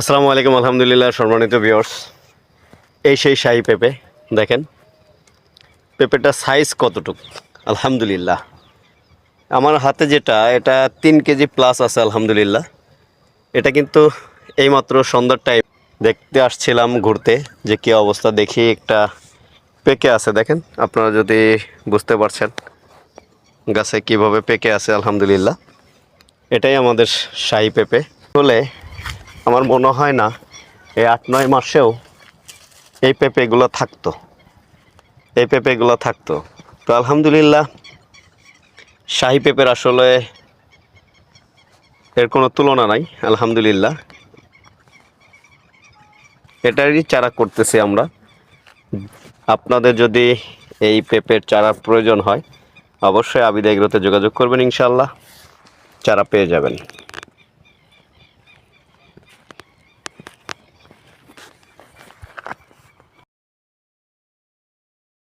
আসসালামু আলাইকুম, আলহামদুলিল্লাহ, সম্মানিত ভিউয়ার্স এই সেই শাহি পেঁপে, দেখেন। পেঁপেটা সাইজ কতটুক? আলহামদুলিল্লাহ। আমার হাতে যেটা, এটা তিন কেজি প্লাস আছে, আলহামদুলিল্লাহ। এটা কিন্তু এইমাত্র সন্ধ্যার টাইম দেখতে আসছিলাম ঘুরতে, যে কী অবস্থা, দেখি একটা পেকে আছে, দেখেন। আপনারা যদি বুঝতে পারছেন, গাছে কীভাবে পেকে আছে, আলহামদুলিল্লাহ। এটাই আমাদের শাহি পেঁপে। বলে আমার মনে হয় না এই আট, নয় মাসেও এই পেঁপেগুলো থাকতো। এই পেঁপেগুলো থাকতো। তো আলহামদুলিল্লাহ, শাহি পেঁপের আসলে এর কোনো তুলনা নাই, আলহামদুলিল্লাহ। এটারই চারা করতেছি আমরা। আপনাদের যদি এই পেঁপের চারার প্রয়োজন হয়, অবশ্যই আবিদা এগুলোতে যোগাযোগ করবেন ইনশাল্লাহ চারা পেয়ে যাবেন।